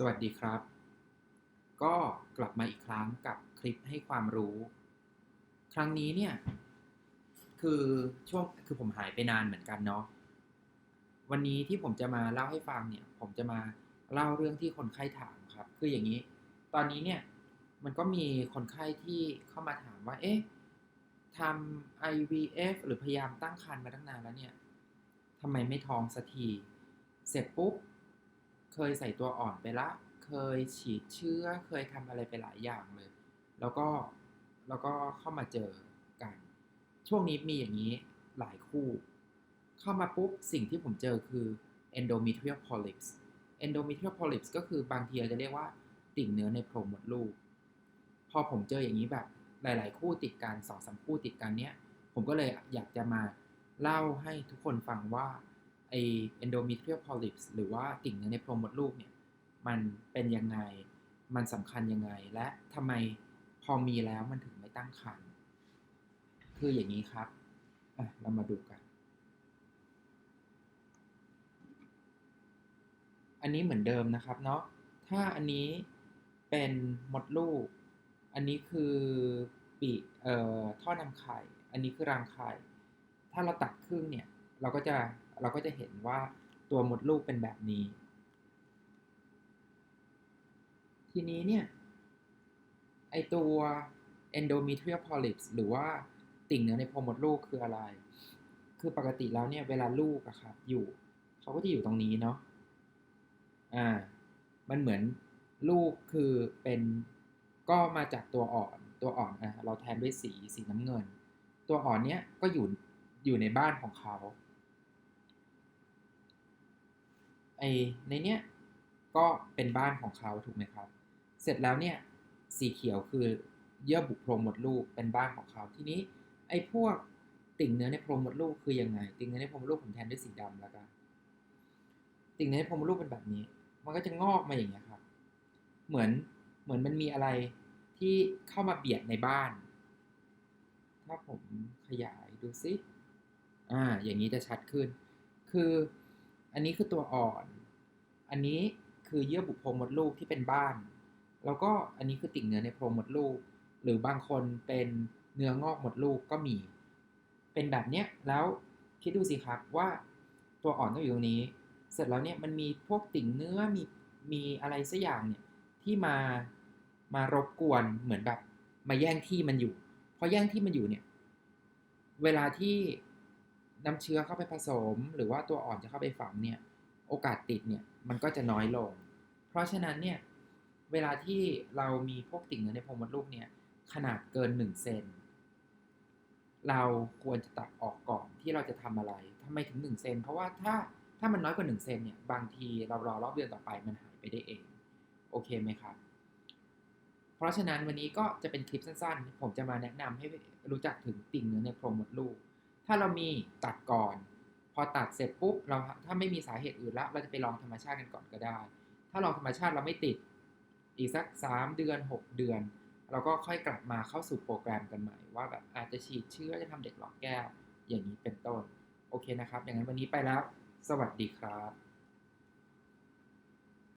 สวัสดีครับ ก็กลับมาอีกครั้งกับคลิปให้ความรู้ ครั้งนี้เนี่ย คือช่วงคือผมหายไปนานเหมือนกันเนาะวันนี้ที่ผมจะมาเล่าให้ฟังเนี่ย ผมจะมาเล่าเรื่องที่คนไข้ถามครับ คืออย่างนี้ ตอนนี้เนี่ยมันก็มีคนไข้ที่เข้ามาถามว่า เอ๊ะทำ IVF หรือพยายามตั้งครรภ์มาตั้งนานแล้วเนี่ยทำไมไม่ท้องสักที เสร็จปุ๊บ เคยใส่ตัวอ่อนไปละ เคยฉีดเชื้อ เคยทำอะไรไปหลายอย่างเลย แล้วก็แล้วก็เข้ามาเจอกัน ช่วงนี้มีอย่างนี้หลายคู่ เข้ามาปุ๊บสิ่งที่ผมเจอคือ endometrial polyps endometrial polyps ก็คือบางทีเราจะเรียกว่าติ่งเนื้อในโพรงมดลูก พอผมเจออย่างนี้แบบหลาย ๆ คู่ติดกันสองสามคู่ติดกันเนี้ย ผมก็เลยอยากจะมาเล่าให้ทุกคนฟังว่า ไอ endometrial polyps หรือว่าติ่งเนื้อในโพรงมดลูกเนี่ยมันเป็นยังไง มันสำคัญยังไง และทำไมพอมีแล้วมันถึงไม่ตั้งครรภ์คืออย่างนี้ครับอะเรามาดูกัน อันนี้เหมือนเดิมนะครับเนาะถ้าอันนี้เป็นมดลูก อันนี้คือปีเอ่อท่อนำไข่ อันนี้คือรังไข่ ถ้าเราตัดครึ่งเนี่ย เราก็จะ เราก็จะเห็นว่าตัวมดลูกเป็นแบบนี้ ทีนี้เนี่ย ไอตัว endometrial polyps หรือว่าติ่งเนื้อในโพรงมดลูกคืออะไร คือปกติแล้วเนี่ย เวลาลูกอะครับอยู่ เขาก็จะอยู่ตรงนี้เนาะ อ่า มันเหมือนลูกคือเป็นก็มาจากตัวอ่อน ตัวอ่อนอะเราแทนด้วยสีสีน้ำเงิน ตัวอ่อนเนี้ยก็อยู่อยู่ในบ้านของเขา ไอในเนี้ยก็เป็นบ้านของเขาถูกไหมครับ เสร็จแล้วเนี่ยสีเขียวคือเยื่อบุโพรงมดลูกเป็นบ้านของเขาทีนี้ไอ้พวกติ่งเนื้อในโพรงมดลูกคือยังไง ติ่งเนื้อในโพรงมดลูกผมแทนด้วยสีดำแล้วกัน ติ่งเนื้อในโพรงมดลูกเป็นแบบนี้ มันก็จะงอกมาอย่างเงี้ยครับ เหมือนเหมือนมันมีอะไรที่เข้ามาเบียดในบ้าน ถ้าผมขยายดูซิอ่าอย่างนี้จะชัดขึ้น คืออันนี้คือตัวอ่อน อันนี้คือเยื่อบุโพรงมดลูกที่เป็นบ้าน แล้วก็อันนี้คือติ่งเนื้อในโพรงมดลูก หรือบางคนเป็นเนื้องอกมดลูกก็มี เป็นแบบเนี้ยแล้วคิดดูสิครับว่าตัวอ่อนต้องอยู่ตรงนี้ เสร็จแล้วเนี่ยมันมีพวกติ่งเนื้อมีมีอะไรสักอย่างเนี่ยที่มามารบกวนเหมือนแบบมาแย่งที่มันอยู่พอแย่งที่มันอยู่เนี่ยเวลาที่น้ำเชื้อเข้าไปผสม หรือว่าตัวอ่อนจะเข้าไปฝังเนี่ย โอกาสติดเนี่ยมันก็จะน้อยลง เพราะฉะนั้นเนี่ยเวลาที่เรามีพวกติ่งเนื้อในโพรงมดลูกเนี่ยขนาดเกิน 1 เซนเราควรจะตัดออกก่อนที่เราจะทำอะไรทำไมถึง 1 เซน เพราะว่าถ้าถ้ามันน้อยกว่า 1 เซนเนี่ยบางทีเรารอรอบเดือนต่อไปมันหายไปได้เอง โอเคไหมครับ เพราะฉะนั้นวันนี้ก็จะเป็นคลิปสั้นๆ ผมจะมาแนะนำให้รู้จักถึงติ่งเนื้อในโพรงมดลูก ถ้าเรามีตัดก่อน อตัดเสร็จปุ๊บเราถ้าไม่มีสาเหตุอื่นละเราจะไปลองธรรมชาติกันก่อนก็ได้ ถ้าลองธรรมชาติเราไม่ติดอีกสัก 3 เดือน 6 เดือน เราก็ค่อยกลับมาเข้าสู่โปรแกรมกันใหม่ ว่าแบบอาจจะฉีดเชื้อจะทำเด็กหลอกแก้ว อย่างนี้เป็นต้น โอเคนะครับ อย่างนั้นวันนี้ไปแล้ว สวัสดีครับ